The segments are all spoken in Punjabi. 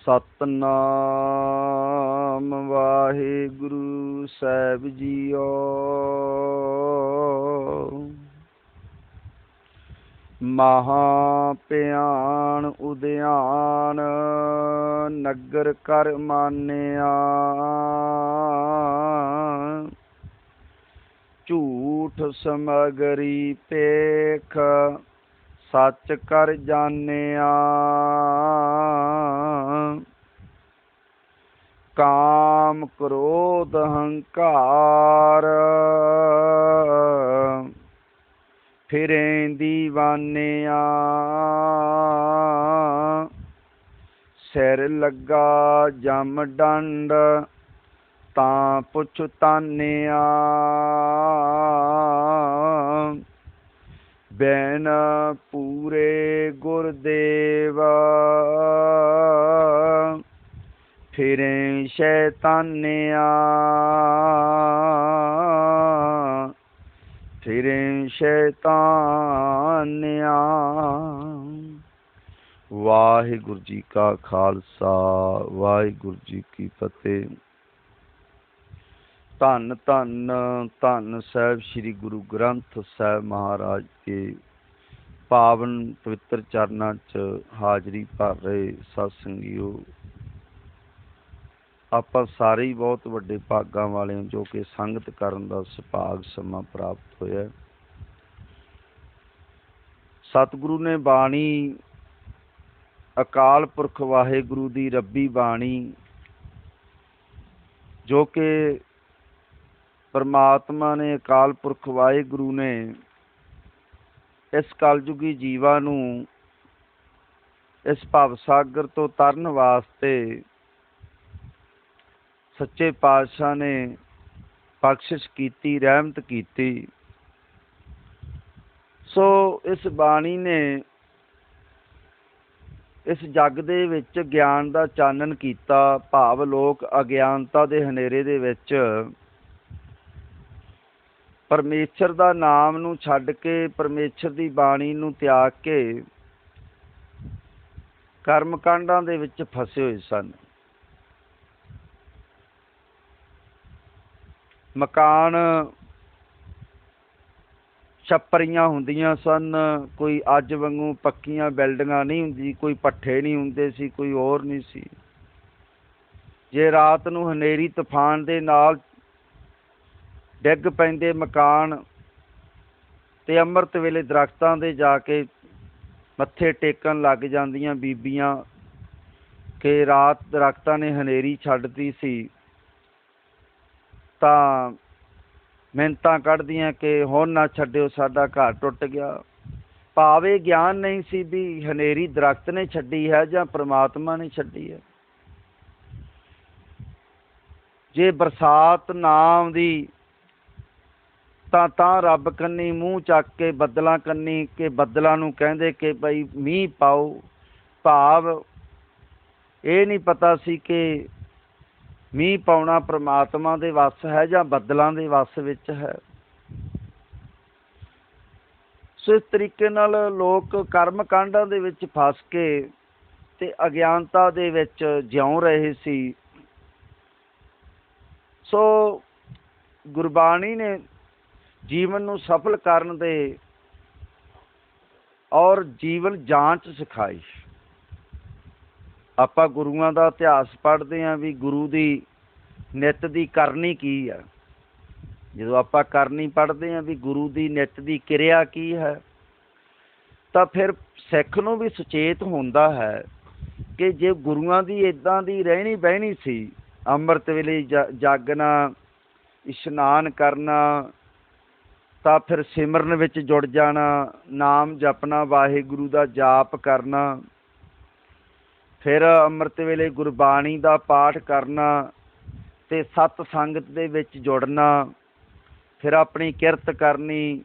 ਸਤਨਾਮ ਵਾਹਿਗੁਰੂ ਸਾਹਿਬ ਜੀਓ। ਮਹਾ ਪਿਆਣ ਉਦਿਆਨ ਨਗਰ ਕਰ ਮਾਨਿਆ। ਝੂਠ ਸਮਗਰੀ ਪੇਖ ਸੱਚ ਕਰ ਜਾਣਿਆ। ਕਾਮ ਕ੍ਰੋਧ ਹੰਕਾਰ। ਫਿਰੇ ਦੀਵਾਨਿਆ ਸਿਰ ਲੱਗਾ ਜਮ ਡੰਡ ਤਾਂ ਪੁੱਛ ਬੈਨ ਪੂਰੇ ਗੁਰਦੇਵਾ। ਫਿਰੇ ਸ਼ੈਤਾਨਿਆ। ਫਿਰੇ ਸ਼ੈਤਾਨਿਆ। ਵਾਹਿਗੁਰੂ ਜੀ ਕਾ ਖਾਲਸਾ, ਵਾਹਿਗੁਰੂ ਜੀ ਕੀ ਫਤਿਹ। ਧੰਨ ਧੰਨ ਧੰਨ ਸਾਹਿਬ ਸ੍ਰੀ ਗੁਰੂ ਗ੍ਰੰਥ ਸਾਹਿਬ ਮਹਾਰਾਜ ਦੇ ਪਾਵਨ ਪਵਿੱਤਰ ਚਰਨਾਂ 'ਚ ਹਾਜ਼ਰੀ ਭਰ ਰਹੇ ਸਤ ਸੰਗਿਓ ਆਪਾਂ ਸਾਰੇ ਹੀ ਬਹੁਤ ਵੱਡੇ ਭਾਗਾਂ ਵਾਲੇ ਹਾਂ ਜੋ ਕਿ ਸੰਗਤ ਕਰਨ ਦਾ ਸੁਭਾਗ ਸਮਾਂ ਪ੍ਰਾਪਤ ਹੋਇਆ। ਸਤਿਗੁਰੂ ਨੇ ਬਾਣੀ, ਅਕਾਲ ਪੁਰਖ ਵਾਹਿਗੁਰੂ ਦੀ ਰੱਬੀ ਬਾਣੀ, ਜੋ ਕਿ ਪਰਮਾਤਮਾ ਨੇ ਅਕਾਲ ਪੁਰਖ ਵਾਹਿਗੁਰੂ ਨੇ ਇਸ ਕਲਯੁਗੀ ਜੀਵਾਂ ਨੂੰ ਇਸ ਭਵ ਸਾਗਰ ਤੋਂ ਤਰਨ ਵਾਸਤੇ ਸੱਚੇ ਪਾਤਸ਼ਾਹ ਨੇ ਬਖਸ਼ਿਸ਼ ਕੀਤੀ, ਰਹਿਮਤ ਕੀਤੀ। ਸੋ ਇਸ ਬਾਣੀ ਨੇ ਇਸ ਜੱਗ ਦੇ ਵਿੱਚ ਗਿਆਨ ਦਾ ਚਾਨਣ ਕੀਤਾ, ਭਾਵ ਲੋਕ ਅਗਿਆਨਤਾ ਦੇ ਹਨੇਰੇ ਦੇ ਵਿੱਚ ਪਰਮੇਸ਼ਰ ਦਾ ਨਾਮ ਨੂੰ ਛੱਡ ਕੇ ਪਰਮੇਸ਼ਰ ਦੀ ਬਾਣੀ ਨੂੰ ਤਿਆਗ ਕੇ ਕਰਮ ਕਾਂਡਾਂ ਦੇ ਵਿੱਚ ਫਸੇ ਹੋਏ ਸਨ। ਮਕਾਨ ਛੱਪਰੀਆਂ ਹੁੰਦੀਆਂ ਸਨ, ਕੋਈ ਅੱਜ ਵਾਂਗੂ ਪੱਕੀਆਂ ਬਿਲਡਿੰਗਾਂ ਨਹੀਂ ਹੁੰਦੀ, ਕੋਈ ਪੱਠੇ ਨਹੀਂ ਹੁੰਦੇ ਸੀ, ਕੋਈ ਹੋਰ ਨਹੀਂ ਸੀ। ਜੇ ਰਾਤ ਨੂੰ ਹਨੇਰੀ ਤੂਫਾਨ ਦੇ ਨਾਲ ਡਿੱਗ ਪੈਂਦੇ ਮਕਾਨ ਤੇ ਅੰਮ੍ਰਿਤ ਵੇਲੇ ਦਰਖਤਾਂ ਦੇ ਜਾ ਕੇ ਮੱਥੇ ਟੇਕਣ ਲੱਗ ਜਾਂਦੀਆਂ ਬੀਬੀਆਂ ਕਿ ਰਾਤ ਦਰਖਤਾਂ ਨੇ ਹਨੇਰੀ ਛੱਡਦੀ ਸੀ। ਤਾਂ ਮਿੰਤਾਂ ਕੱਢਦੀਆਂ ਕਿ ਹੁਣ ਨਾ ਛੱਡਿਓ, ਸਾਡਾ ਘਰ ਟੁੱਟ ਗਿਆ। ਭਾਵੇਂ ਗਿਆਨ ਨਹੀਂ ਸੀ ਵੀ ਹਨੇਰੀ ਦਰਖਤ ਨੇ ਛੱਡੀ ਹੈ ਜਾਂ ਪ੍ਰਮਾਤਮਾ ਨੇ ਛੱਡੀ ਹੈ। ਜੇ ਬਰਸਾਤ ਨਾਮ ਦੀ ਤਾਂ ਤਾਂ ਰੱਬ ਕੰਨੀ ਮੂੰਹ ਚੱਕ ਕੇ ਬੱਦਲਾਂ ਕੰਨੀ ਕਿ ਬੱਦਲਾਂ ਨੂੰ ਕਹਿੰਦੇ ਕਿ ਭਾਈ ਮੀਂਹ ਪਾਓ, ਭਾਵ ਇਹ ਨਹੀਂ ਪਤਾ ਸੀ ਕਿ ਮੀਂਹ ਪਾਉਣਾ ਪ੍ਰਮਾਤਮਾ ਦੇ ਵੱਸ ਹੈ ਜਾਂ ਬੱਦਲਾਂ ਦੇ ਵੱਸ ਵਿੱਚ ਹੈ। ਸੋ ਇਸ ਤਰੀਕੇ ਨਾਲ ਲੋਕ ਕਰਮ ਕਾਂਡਾਂ ਦੇ ਵਿੱਚ ਫਸ ਕੇ ਤੇ ਅਗਿਆਨਤਾ ਦੇ ਵਿੱਚ ਜਿਉਂ ਰਹੇ ਸੀ। ਸੋ ਗੁਰਬਾਣੀ ਨੇ ਜੀਵਨ ਨੂੰ ਸਫਲ ਕਰਨ ਦੇ ਔਰ ਜੀਵਨ ਜਾਂਚ ਸਿਖਾਈ ਆਪਾਂ ਗੁਰੂਆਂ ਦਾ ਇਤਿਹਾਸ ਪੜ੍ਹਦੇ ਆਂ ਵੀ ਗੁਰੂ ਦੀ ਨਿਤ ਦੀ ਕਰਨੀ ਕੀ ਹੈ। ਜਦੋਂ ਆਪਾਂ ਕਰਨੀ ਪੜ੍ਹਦੇ ਆਂ ਵੀ ਗੁਰੂ ਦੀ ਨਿਤ ਦੀ ਕਿਰਿਆ ਕੀ ਹੈ, ਤਾਂ ਫਿਰ ਸਿੱਖ ਨੂੰ ਵੀ ਸੁਚੇਤ ਹੁੰਦਾ ਹੈ ਕਿ ਜੇ ਗੁਰੂਆਂ ਦੀ ਇਦਾਂ ਦੀ ਰਹਿਣੀ ਬਹਿਣੀ ਸੀ, ਅੰਮ੍ਰਿਤ ਵੇਲੇ ਜਾਗਣਾ, ਇਸ਼ਨਾਨ ਕਰਨਾ ਤਾਂ ਫਿਰ ਸਿਮਰਨ ਵਿੱਚ ਜੁੜ ਜਾਣਾ ਨਾਮ ਜਪਣਾ ਵਾਹਿਗੁਰੂ ਦਾ ਜਾਪ ਕਰਨਾ ਫਿਰ ਅੰਮ੍ਰਿਤ ਵੇਲੇ ਗੁਰਬਾਣੀ ਦਾ ਪਾਠ ਕਰਨਾ ਤੇ ਸਤ ਸੰਗਤ ਦੇ ਵਿੱਚ ਜੁੜਨਾ ਫਿਰ ਆਪਣੀ ਕਿਰਤ ਕਰਨੀ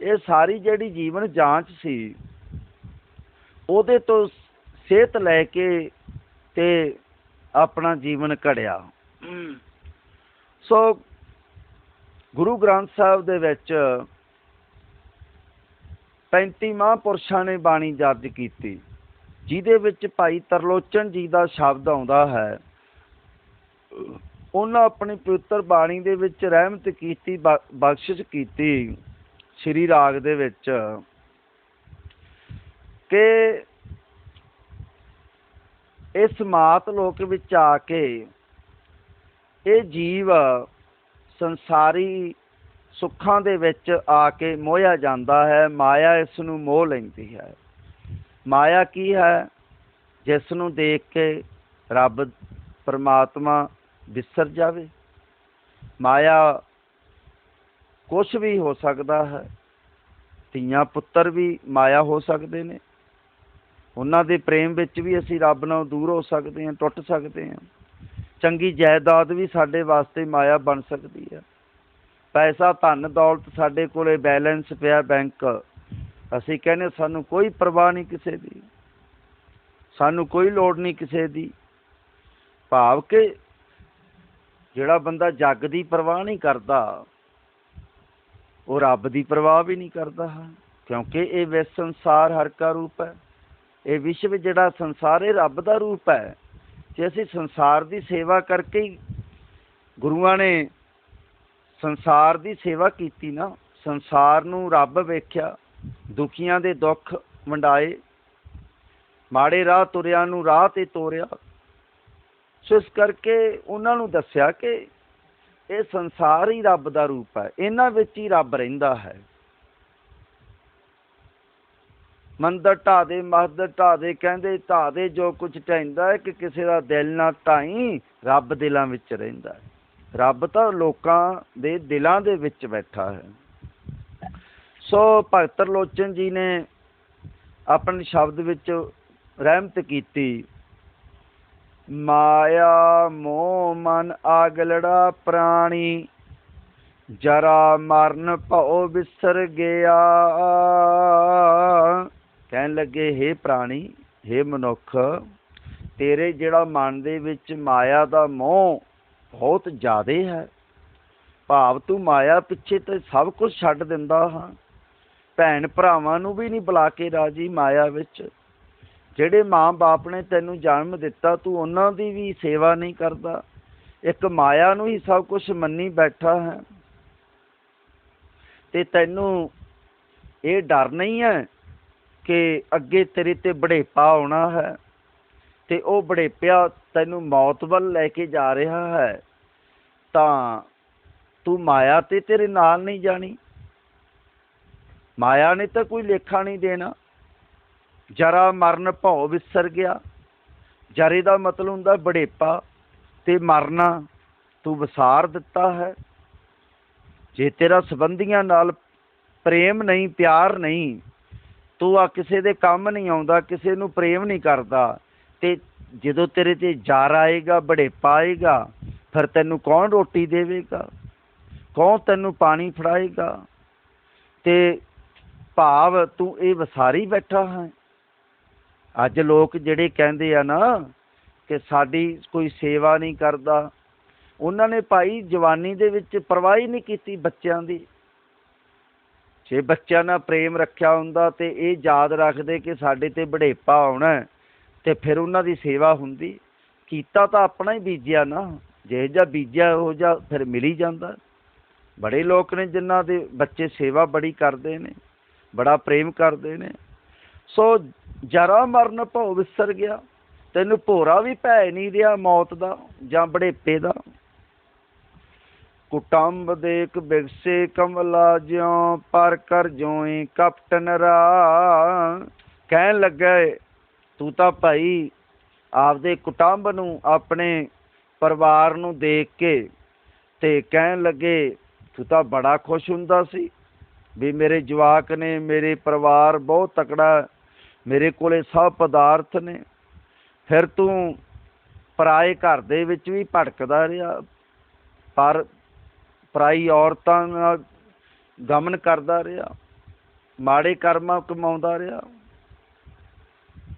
ਇਹ ਸਾਰੀ ਜਿਹੜੀ ਜੀਵਨ ਜਾਂਚ ਸੀ ਉਹਦੇ ਤੋਂ ਸਿਹਤ ਲੈ ਕੇ ਤੇ ਆਪਣਾ ਜੀਵਨ ਘੜਿਆ ਸੋ ਗੁਰੂ ਗ੍ਰੰਥ ਸਾਹਿਬ ਦੇ ਵਿੱਚ 35 ਮਹਾਂਪੁਰਸ਼ਾਂ ਨੇ ਬਾਣੀ ਦਰਜ ਕੀਤੀ, ਜਿਹਦੇ ਵਿੱਚ ਭਾਈ ਤਰਲੋਚਨ ਜੀ ਦਾ ਸ਼ਬਦ ਆਉਂਦਾ ਹੈ। ਉਹਨਾਂ ਆਪਣੀ ਪਵਿੱਤਰ ਬਾਣੀ ਦੇ ਵਿੱਚ ਰਹਿਮਤ ਕੀਤੀ ਬਖਸ਼ਿਸ਼ ਕੀਤੀ ਸ੍ਰੀ ਰਾਗ ਦੇ ਵਿੱਚ ਕਿ ਇਸ ਮਾਤ ਲੋਕ ਵਿੱਚ ਆ ਕੇ ਇਹ ਜੀਵ ਸੰਸਾਰੀ ਸੁੱਖਾਂ ਦੇ ਵਿੱਚ ਆ ਕੇ ਮੋਹਿਆ ਜਾਂਦਾ ਹੈ, ਮਾਇਆ ਇਸ ਨੂੰ ਮੋਹ ਲੈਂਦੀ ਹੈ। ਮਾਇਆ ਕੀ ਹੈ? ਜਿਸ ਨੂੰ ਦੇਖ ਕੇ ਰੱਬ ਪਰਮਾਤਮਾ ਵਿਸਰ ਜਾਵੇ। ਮਾਇਆ ਕੁਝ ਵੀ ਹੋ ਸਕਦਾ ਹੈ। ਧੀਆਂ ਪੁੱਤਰ ਵੀ ਮਾਇਆ ਹੋ ਸਕਦੇ ਨੇ। ਉਹਨਾਂ ਦੇ ਪ੍ਰੇਮ ਵਿੱਚ ਵੀ ਅਸੀਂ ਰੱਬ ਨਾਲ ਦੂਰ ਹੋ ਸਕਦੇ ਹਾਂ, ਟੁੱਟ ਸਕਦੇ ਹਾਂ। ਚੰਗੀ ਜਾਇਦਾਦ ਵੀ ਸਾਡੇ ਵਾਸਤੇ ਮਾਇਆ ਬਣ ਸਕਦੀ ਹੈ। ਪੈਸਾ, ਧਨ, ਦੌਲਤ ਸਾਡੇ ਕੋਲੇ ਬੈਲੈਂਸ ਪਿਆ ਬੈਂਕ। ਅਸੀਂ ਕਹਿੰਦੇ ਸਾਨੂੰ ਕੋਈ ਪਰਵਾਹ ਨਹੀਂ ਕਿਸੇ ਦੀ। ਸਾਨੂੰ ਕੋਈ ਲੋੜ ਨਹੀਂ ਕਿਸੇ ਦੀ। ਭਾਵ ਕਿ ਜਿਹੜਾ ਬੰਦਾ ਜੱਗ ਦੀ ਪਰਵਾਹ ਨਹੀਂ ਕਰਦਾ, ਉਹ ਰੱਬ ਦੀ ਪਰਵਾਹ ਵੀ ਨਹੀਂ ਕਰਦਾ। ਹੈ ਕਿਉਂਕਿ ਇਹ ਵਿਸ਼ ਸੰਸਾਰ ਹਰ ਕਾ ਰੂਪ ਹੈ। ਇਹ ਵਿਸ਼ਵ ਜਿਹੜਾ ਸੰਸਾਰ ਇਹ ਰੱਬ ਦਾ ਰੂਪ ਹੈ। ਜੇ ਅਸੀਂ ਸੰਸਾਰ ਦੀ ਸੇਵਾ ਕਰਕੇ ਹੀ ਗੁਰੂਆਂ ਨੇ ਸੰਸਾਰ ਦੀ ਸੇਵਾ ਕੀਤੀ ਨਾ, ਸੰਸਾਰ ਨੂੰ ਰੱਬ ਵੇਖਿਆ, ਦੁਖੀਆਂ ਦੇ ਦੁੱਖ ਵੰਡਾਏ, ਮਾੜੇ ਰਾਹ ਤੁਰਿਆਂ ਨੂੰ ਰਾਹ ਤੇ ਤੋਰਿਆ। ਸੋ ਇਸ ਕਰਕੇ ਉਹਨਾਂ ਨੂੰ ਦੱਸਿਆ ਕਿ ਇਹ ਸੰਸਾਰ ਹੀ ਰੱਬ ਦਾ ਰੂਪ ਹੈ, ਇਹਨਾਂ ਵਿੱਚ ਹੀ ਰੱਬ ਰਹਿੰਦਾ ਹੈ। ਮੰਦਰ ਢਾ ਦੇ, ਮਸਜਿਦ ਢਾ ਦੇ, ਕਹਿੰਦੇ ਢਾ ਦੇ ਜੋ ਕੁਝ ਢਹਿੰਦਾ ਹੈ ਕਿ ਕਿਸੇ ਦਾ ਦਿਲ ਨਾ ਢਾਈ ਰੱਬ ਦਿਲਾਂ ਵਿੱਚ ਰਹਿੰਦਾ ਹੈ। ਰੱਬ ਤਾਂ ਲੋਕਾਂ ਦੇ ਦਿਲਾਂ ਦੇ ਵਿੱਚ ਬੈਠਾ ਹੈ। ਸੋ ਭਗਤ ਲੋਚਨ ਜੀ ਨੇ ਆਪਣੇ ਸ਼ਬਦ ਵਿੱਚ ਰਹਿਮਤ ਕੀਤੀ, ਮਾਇਆ ਮੋਹ ਮਨ ਆਗਲੜਾ ਪ੍ਰਾਣੀ, ਜਰਾ ਮਰਨ ਭਉ ਵਿਸਰ ਗਿਆ। ਕਹਿਣ ਲੱਗੇ हे ਪ੍ਰਾਣੀ हे ਮਨੁੱਖ, ਤੇਰੇ ਜਿਹੜਾ ਮਨ ਦੇ ਵਿੱਚ ਮਾਇਆ ਦਾ ਮੋਹ ਬਹੁਤ ਜ਼ਿਆਦੇ ਹੈ। ਭਾਵ ਤੂੰ ਮਾਇਆ ਪਿੱਛੇ ਤੇ ਸਭ ਕੁਝ ਛੱਡ ਦਿੰਦਾ ਹਾਂ। ਭੈਣ ਭਰਾਵਾਂ ਨੂੰ ਵੀ ਨਹੀਂ ਬੁਲਾ ਕੇ ਰਾਜੀ ਮਾਇਆ ਵਿੱਚ। ਜਿਹੜੇ ਮਾਂ-ਬਾਪ ਨੇ ਤੈਨੂੰ ਜਨਮ ਦਿੱਤਾ, ਤੂੰ ਉਹਨਾਂ ਦੀ ਵੀ ਸੇਵਾ ਨਹੀਂ ਕਰਦਾ। ਇੱਕ ਮਾਇਆ ਨੂੰ ਹੀ ਸਭ ਕੁਝ ਮੰਨੀ ਬੈਠਾ ਹੈ। ਤੇ ਤੈਨੂੰ ਇਹ ਡਰ ਨਹੀਂ ਹੈ ਕਿ ਅੱਗੇ ਤੇਰੇ ਤੇ ਬੜੇਪਾ ਆਉਣਾ ਹੈ ਤੇ ਉਹ ਬੜੇਪਿਆ ਤੈਨੂੰ ਮੌਤ ਵੱਲ ਲੈ ਕੇ ਜਾ ਰਿਹਾ ਹੈ, ਤਾਂ ਤੂੰ ਮਾਇਆ ਤੇ ਤੇਰੇ ਨਾਲ ਨਹੀਂ ਜਾਣੀ। ਮਾਇਆ ਨੇ ਤਾਂ ਕੋਈ ਲੇਖਾ ਨਹੀਂ ਦੇਣਾ। ਜਰਾ ਮਰਨ ਭਉ ਵਿਸਰ ਗਿਆ। ਜਰੇ ਦਾ ਮਤਲਬ ਹੁੰਦਾ ਬੜੇਪਾ ਤੇ ਮਰਨਾ ਤੂੰ ਵਿਸਾਰ ਦਿੱਤਾ ਹੈ। ਜੇ ਤੇਰਾ ਸੰਬੰਧੀਆਂ ਨਾਲ ਪ੍ਰੇਮ ਨਹੀਂ, ਪਿਆਰ ਨਹੀਂ ਤੂੰ ਆ ਕਿਸੇ ਦੇ ਕੰਮ ਨਹੀਂ ਆਉਂਦਾ, ਕਿਸੇ ਨੂੰ ਪ੍ਰੇਮ ਨਹੀਂ ਕਰਦਾ। ਤੇ ਜਦੋਂ ਤੇਰੇ ਤੇ ਜਾਰ ਆਏਗਾ ਬੜੇਪਾ ਆਏਗਾ, ਫਿਰ ਤੈਨੂੰ ਕੌਣ ਰੋਟੀ ਦੇਵੇਗਾ? ਕੌਣ ਤੈਨੂੰ ਪਾਣੀ ਫੜਾਏਗਾ? ਤੇ ਭਾਵ ਤੂੰ ਇਹ ਵਸਾਰੀ ਬੈਠਾ ਹੈ। ਅੱਜ ਲੋਕ ਜਿਹੜੇ ਕਹਿੰਦੇ ਆ ਨਾ ਕਿ ਸਾਡੀ ਕੋਈ ਸੇਵਾ ਨਹੀਂ ਕਰਦਾ, ਉਹਨਾਂ ਨੇ ਭਾਈ ਜਵਾਨੀ ਦੇ ਵਿੱਚ ਪਰਵਾਹ ਹੀ ਨਹੀਂ ਕੀਤੀ ਬੱਚਿਆਂ ਦੀ। ਜੇ ਬੱਚਿਆਂ ਨਾਲ ਪ੍ਰੇਮ ਰੱਖਿਆ ਹੁੰਦਾ ਤੇ ਇਹ ਯਾਦ ਰੱਖਦੇ ਕਿ ਸਾਡੇ ਤੇ ਬੜੇਪਾ ਆਉਣਾ ਹੈ, ਤੇ ਫਿਰ ਉਹਨਾਂ ਦੀ ਸੇਵਾ ਹੁੰਦੀ। ਕੀਤਾ ਤਾਂ ਆਪਣਾ ਹੀ ਬੀਜਿਆ ਨਾ। ਜੇ ਜਾਂ ਬੀਜਿਆ ਉਹ ਜਾਂ ਫਿਰ ਮਿਲ ਹੀ ਜਾਂਦਾ। ਬੜੇ ਲੋਕ ਨੇ ਜਿਨ੍ਹਾਂ ਦੇ ਬੱਚੇ ਸੇਵਾ ਬੜੀ ਕਰਦੇ ਨੇ ਬੜਾ ਪ੍ਰੇਮ ਕਰਦੇ ਨੇ। ਸੋ ਜਰਾ ਮਰਨ ਭਉ ਵਿਸਰ ਗਿਆ ਤੈਨੂੰ ਭੋਰਾ ਵੀ ਭੈ ਨਹੀਂ ਰਿਹਾ ਮੌਤ ਦਾ ਜਾਂ ਬੜੇਪੇ ਦਾ। ਕੁਟੰਬ ਦੇਖ ਬਿਗਸੇ ਕਮਲਾ ਜਿਉ, ਪਰ ਕਰ ਜੋਈ ਕਪਟਨ ਰਾ ਕਹਿਣ ਲੱਗਾ ਤੂੰ ਤਾਂ ਭਾਈ ਆਪਦੇ ਕੁਟੰਬ ਨੂੰ ਆਪਣੇ ਪਰਿਵਾਰ ਨੂੰ ਦੇਖ ਕੇ ਤੇ ਕਹਿਣ ਲੱਗੇ, ਤੂੰ ਤਾਂ ਬੜਾ ਖੁਸ਼ ਹੁੰਦਾ ਸੀ ਵੀ ਮੇਰੇ ਜਵਾਕ ਨੇ, ਮੇਰੇ ਪਰਿਵਾਰ ਬਹੁਤ ਤਕੜਾ ਮੇਰੇ ਕੋਲੇ ਸਭ ਪਦਾਰਥ ਨੇ। ਫਿਰ ਤੂੰ ਪਰਾਏ ਘਰ ਦੇ ਵਿੱਚ ਵੀ ਭਟਕਦਾ ਰਿਹਾ। ਪਰ ਪਰਾਈ ਔਰਤਾਂ ਨਾਲ ਗਮਨ ਕਰਦਾ ਰਿਹਾ, ਮਾੜੇ ਕਰਮਾਂ ਕਮਾਉਂਦਾ ਰਿਹਾ।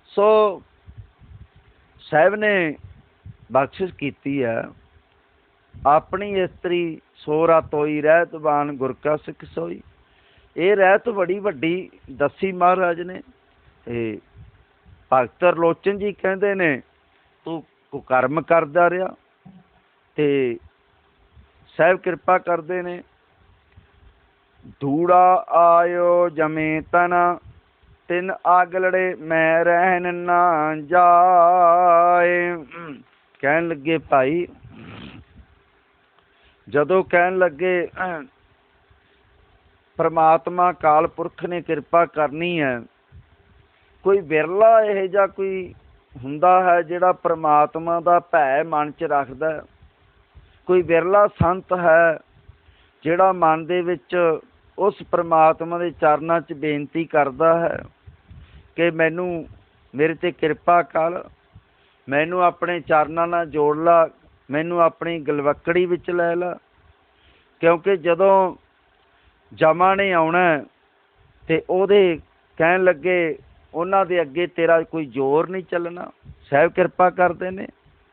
ਸੋ ਸਾਹਿਬ ਨੇ ਬਖਸ਼ਿਸ਼ ਕੀਤੀ ਹੈ, ਆਪਣੀ ਇਸਤਰੀ ਸੋਰਾ ਤੋਈ ਰਹਿਤ ਬਾਨ ਗੁਰ ਕਾ ਸਿੱਖ ਸੋਈ। ਇਹ ਰਹਿਤ ਬੜੀ ਵੱਡੀ ਦੱਸੀ ਮਹਾਰਾਜ ਨੇ ਤੇ ਭਗਤ ਲੋਚਨ ਜੀ ਕਹਿੰਦੇ ਨੇ, ਤੂੰ ਕੁਕਰਮ ਕਰਦਾ ਰਿਹਾ ਤੇ ਸਾਹਿਬ ਕਿਰਪਾ ਕਰਦੇ ਨੇ। ਧੂੜਾ ਆਇਓ ਜਮੇ ਤਨ, ਤਿੰਨ ਆਗਲੜੇ ਮੈਂ ਰਹਿਣ ਨਾ ਜਾਏ। ਕਹਿਣ ਲੱਗੇ ਭਾਈ, ਜਦੋਂ ਕਹਿਣ ਲੱਗੇ ਪਰਮਾਤਮਾ ਕਾਲ ਪੁਰਖ ਨੇ ਕਿਰਪਾ ਕਰਨੀ ਹੈ, ਕੋਈ ਵਿਰਲਾ ਇਹ ਜਾਂ ਕੋਈ ਹੁੰਦਾ ਹੈ ਜਿਹੜਾ ਪਰਮਾਤਮਾ ਦਾ ਭੈ ਮਨ 'ਚ ਰੱਖਦਾ ਕੋਈ ਵਿਰਲਾ ਸੰਤ ਹੈ ਜਿਹੜਾ ਮਨ ਦੇ ਵਿੱਚ ਉਸ ਪ੍ਰਮਾਤਮਾ ਦੇ ਚਰਨਾਂ 'ਚ ਬੇਨਤੀ ਕਰਦਾ ਹੈ ਕਿ ਮੈਨੂੰ ਮੇਰੇ ਤੇ ਕਿਰਪਾ ਕਰ, ਮੈਨੂੰ ਆਪਣੇ ਚਰਨਾਂ ਨਾਲ ਜੋੜ ਲਾ, ਮੈਨੂੰ ਆਪਣੀ ਗਲਵੱਕੜੀ ਵਿੱਚ ਲੈ ਲਾ। ਕਿਉਂਕਿ ਜਦੋਂ ਜਮਾ ਨੇ ਆਉਣਾ ਹੈ ਤੇ ਉਹਦੇ ਕਹਿਣ ਲੱਗੇ, ਉਹਨਾਂ ਦੇ ਅੱਗੇ ਤੇਰਾ ਕੋਈ ਜ਼ੋਰ ਨਹੀਂ ਚੱਲਣਾ। ਸਾਹਿਬ ਕਿਰਪਾ ਕਰਦੇ ਨੇ।